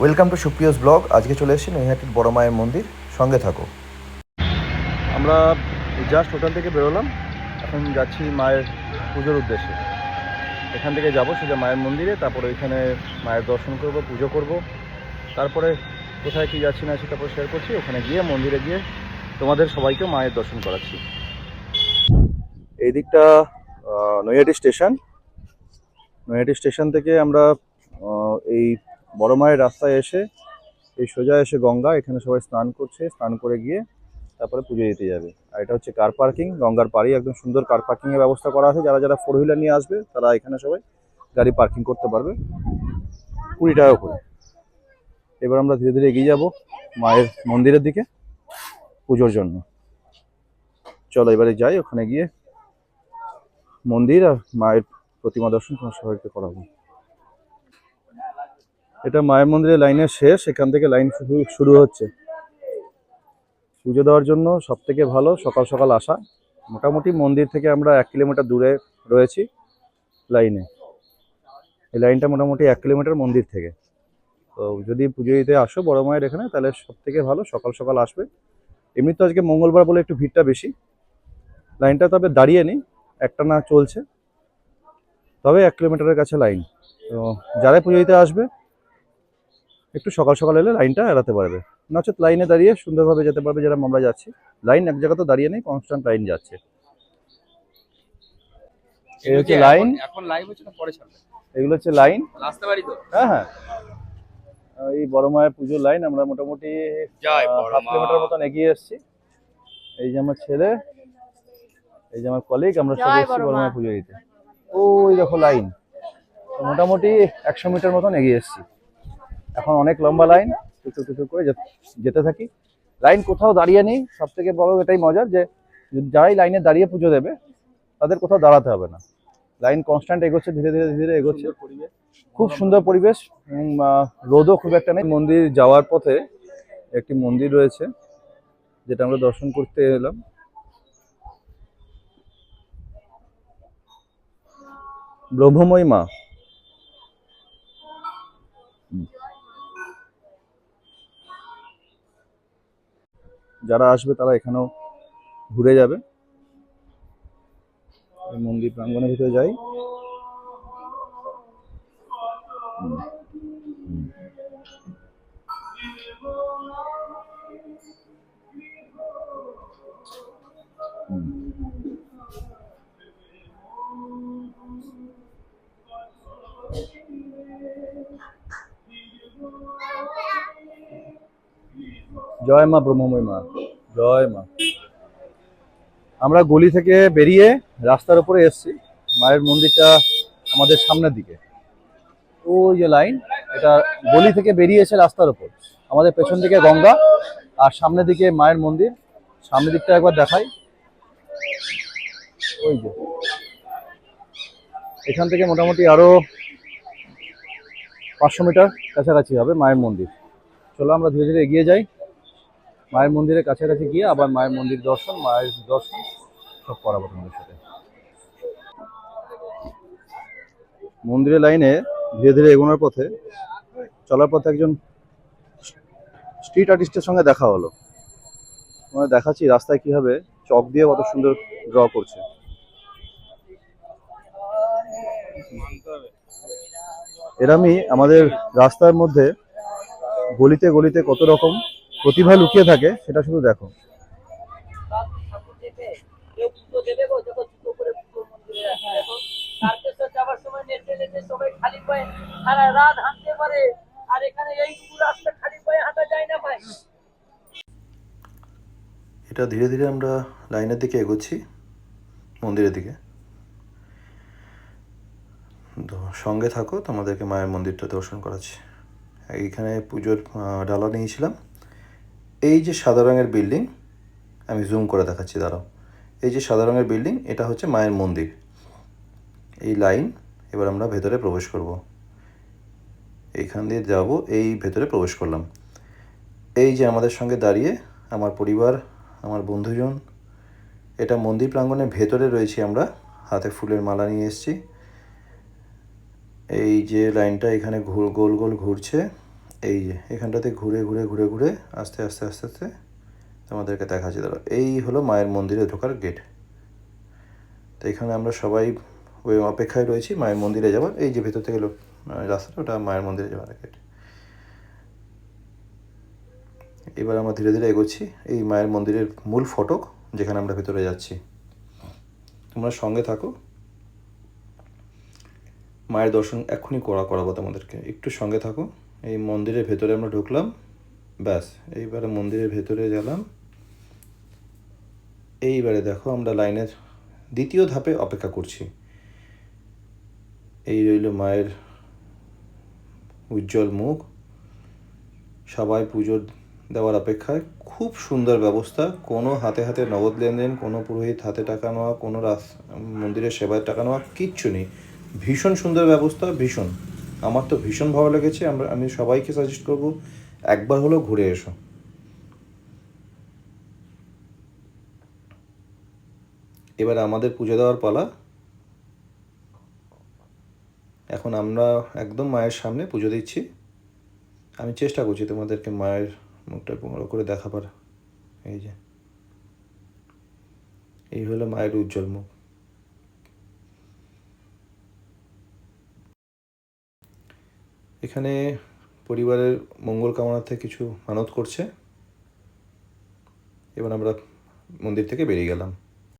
Welcome to সুপ্রিয়স blog আজকে চলে এসেছি নৈহাটির বড় মায়ের মন্দির। সঙ্গে থাকো। আমরা জাস্ট হোটেল থেকে বেরোলাম। এখন যাচ্ছি মায়ের পুজোর উদ্দেশ্যে। এখান থেকে যাব সোজা মায়ের মন্দিরে, তারপরে ওইখানে মায়ের দর্শন করব, পুজো করব। তারপরে কোথায় কি যাচ্ছি না সেটা পরে শেয়ার করছি। ওখানে গিয়ে, মন্দিরে গিয়ে তোমাদের সবাইকে মায়ের দর্শন করাচ্ছি। এই দিকটা নৈহাটি স্টেশন। নৈহাটি স্টেশন থেকে আমরা এই বড় মায়ের রাস্তায় এসে, এই সোজা এসে গঙ্গা, এখানে সবাই স্নান করছে, স্নান করে গিয়ে তারপরে পুজো দিতে যাবে। আর এটা হচ্ছে কার পার্কিং গঙ্গার পাড়ি একদম সুন্দর কার পার্কিং এর ব্যবস্থা করা আছে। যারা যারা ফোর হুইলার নিয়ে আসবে, তারা এখানে সবাই গাড়ি পার্কিং করতে পারবে। কুড়ি টাকা করে। এবার আমরা ধীরে ধীরে এগিয়ে যাব মায়ের মন্দিরের দিকে পুজোর জন্য। চলো এবারে যাই, ওখানে গিয়ে মন্দির আর মায়ের প্রতিমা দর্শন তোমার সবাইকে করাবো। এটা মায়ের মন্দিরের লাইনের শেষ, এখান থেকে লাইন শুরু শুরু হচ্ছে। পুজো দেওয়ার জন্য সব থেকে ভালো সকাল সকাল আসা। মোটামুটি মন্দির থেকে আমরা এক কিলোমিটার দূরে রয়েছি লাইনে। এই লাইনটা মোটামুটি এক কিলোমিটার মন্দির থেকে। তো যদি পুজো দিতে আসো বড় মায়ের এখানে, তাহলে সব থেকে ভালো সকাল সকাল আসবে। এমনি তো আজকে মঙ্গলবার বলে একটু ভিড়টা বেশি। লাইনটা তবে দাঁড়িয়ে নেই, একটা না চলছে। তবে এক কিলোমিটারের কাছে লাইন। তো যারা পুজো দিতে আসবে একটু সকাল সকাল এলে লাইনটা এড়াতে পারবে। নচেত লাইনে দাঁড়িয়ে সুন্দরভাবে যেতে পারবে যেরকম আমরা যাচ্ছি। লাইন এক জায়গা তো দাঁড়িয়ে নেই কনস্ট্যান্ট লাইন যাচ্ছে। এই হচ্ছে লাইন। এখন লাইভ হচ্ছে না পরে ছাড়বে? এগুলো হচ্ছে লাইন। রাস্তা বাড়ি তো। হ্যাঁ হ্যাঁ। এই বড় মায়ের পুজোর লাইন আমরা মোটামুটি হাফ কিলোমিটার মতন এগিয়ে এসেছি। এই যে আমার ছেলে এই যে আমার কলিগ আমরা সবাই এসেছি বড় বড় মায়ের পুজো দিতে। ওই দেখো লাইন। মোটামুটি একশো মিটার মতন এগিয়ে এসেছি। এখন অনেক লম্বা লাইন টুকু টুকু করে যেতে থাকি। লাইন কোথাও দাঁড়িয়ে নেই সব থেকে বড় এটাই মজার যে, যারাই লাইনে দাঁড়িয়ে পুজো দেবে, তাদের কোথাও দাঁড়াতে হবে না। লাইন কনস্ট্যান্ট এগোচ্ছে, ধীরে ধীরে ধীরে এগোচ্ছে। খুব সুন্দর পরিবেশ রোদও খুব একটা নেই। মন্দির যাওয়ার পথে একটি মন্দির রয়েছে, যেটা আমরা দর্শন করতে এলাম। ব্রহ্মময়ী মা। যারা আসবে তারা এখানেও ঘুরে যাবে। মন্দির প্রাঙ্গনের ভিতরে যাই। জয় মা ব্রহ্মময় মা, জয় মা। আমরা গলি থেকে বেরিয়ে রাস্তার উপরে এসেছি, মায়ের মন্দিরটা আমাদের সামনের দিকে। ওই যে লাইন, এটা গলি থেকে বেরিয়েছে রাস্তার উপর। আমাদের পেছন দিকে গঙ্গা, আর সামনের দিকে মায়ের মন্দির। সামনের দিকটা একবার দেখাই। ওই যে। এখান থেকে মোটামুটি আরও পাঁচশো মিটার কাছাকাছি হবে মায়ের মন্দির। চলো আমরা ধীরে ধীরে এগিয়ে যাই। মায়ের মন্দিরের কাছাকাছি গিয়ে আবার মায়ের মন্দির দর্শন, মায়ের দর্শন সব করাবো তোমাদের সাথে। মন্দিরের লাইনে ধীরে ধীরে এগোনোর পথে চলার পথে একজন স্ট্রিট আর্টিস্টের সঙ্গে দেখা হলো। মানে দেখাচ্ছি রাস্তায় কীভাবে চক দিয়ে কত সুন্দর ড্র করছে। এরমই আমাদের রাস্তার মধ্যে গলিতে গলিতে কত রকম প্রতিভা লুকিয়ে থাকে, সেটা শুধু দেখো। এটা ধীরে ধীরে আমরা লাইনের দিকে এগোচ্ছি, মন্দিরের দিকে। তো সঙ্গে থাকো, তোমাদেরকে মায়ের মন্দিরটা দর্শন করাচ্ছি। এইখানে পুজোর ডালা নিয়েছিলাম। এই যে সাদা রঙের বিল্ডিং, আমি জুম করে দেখাচ্ছি, দাঁড়াও। এই যে সাদা রঙের বিল্ডিং, এটা হচ্ছে মায়ের মন্দির। এই লাইন এবার আমরা ভেতরে প্রবেশ করব। এইখান দিয়ে যাব, এই ভেতরে প্রবেশ করলাম। এই যে আমাদের সঙ্গে দাঁড়িয়ে আমার পরিবার, আমার বন্ধুজন, এটা মন্দির প্রাঙ্গণের ভেতরে রয়েছি আমরা। হাতে ফুলের মালা নিয়ে এসেছি। এই যে লাইনটা এখানে গোল গোল ঘুরছে। এই যে, এখানটাতে ঘুরে ঘুরে ঘুরে ঘুরে আস্তে আস্তে আস্তে আস্তে তোমাদেরকে দেখাচ্ছি দাঁড়ো এই হলো মায়ের মন্দিরে ঢোকার গেট তো এখানে আমরা সবাই ওই অপেক্ষায় রয়েছি, মায়ের মন্দিরে যাওয়ার এই যে ভেতর থেকে লোক রাস্তাটা, ওটা মায়ের মন্দিরে যাওয়ার গেট এবার আমরা ধীরে ধীরে এগোচ্ছি। এই মায়ের মন্দিরের মূল ফটক, যেখানে আমরা ভেতরে যাচ্ছি। তোমরা সঙ্গে থাকো। মায়ের দর্শন এক্ষুনি করা, করাবো তোমাদেরকে। একটু সঙ্গে থাকো। এই মন্দিরের ভেতরে আমরা ঢুকলাম। ব্যাস, এইবারে মন্দিরের ভেতরে গেলাম। এইবারে দেখো আমরা লাইনের দ্বিতীয় ধাপে অপেক্ষা করছি। এই রইল মায়ের উজ্জ্বল মুখ। সবাই পুজোর দেওয়ার অপেক্ষায়। খুব সুন্দর ব্যবস্থা। কোনো হাতে হাতে নগদ লেনদেন, কোনো পুরোহিত হাতে টাকা নেওয়া, কোনো মন্দিরের সেবায় টাকা নেওয়া, কিচ্ছু নেই। ভীষণ সুন্দর ব্যবস্থা, ভীষণ। আমার তো ভীষণ ভালো লেগেছে, আমরা, আমি সবাইকে সাজেস্ট করব, একবার হলেও ঘুরে এসো। এবার আমাদের পুজো দেওয়ার পালা। এখন আমরা একদম মায়ের সামনে পুজো দিচ্ছি। আমি চেষ্টা করছি তোমাদেরকে মায়ের মুখটা বড় করে দেখাবার। এই যে। এই হলো মায়ের উজ্জ্বল মুখ। এখানে পরিবারের মঙ্গল কামনাতে কিছু মানত করছে। এবার আমরা মন্দির থেকে বেরিয়ে গেলাম।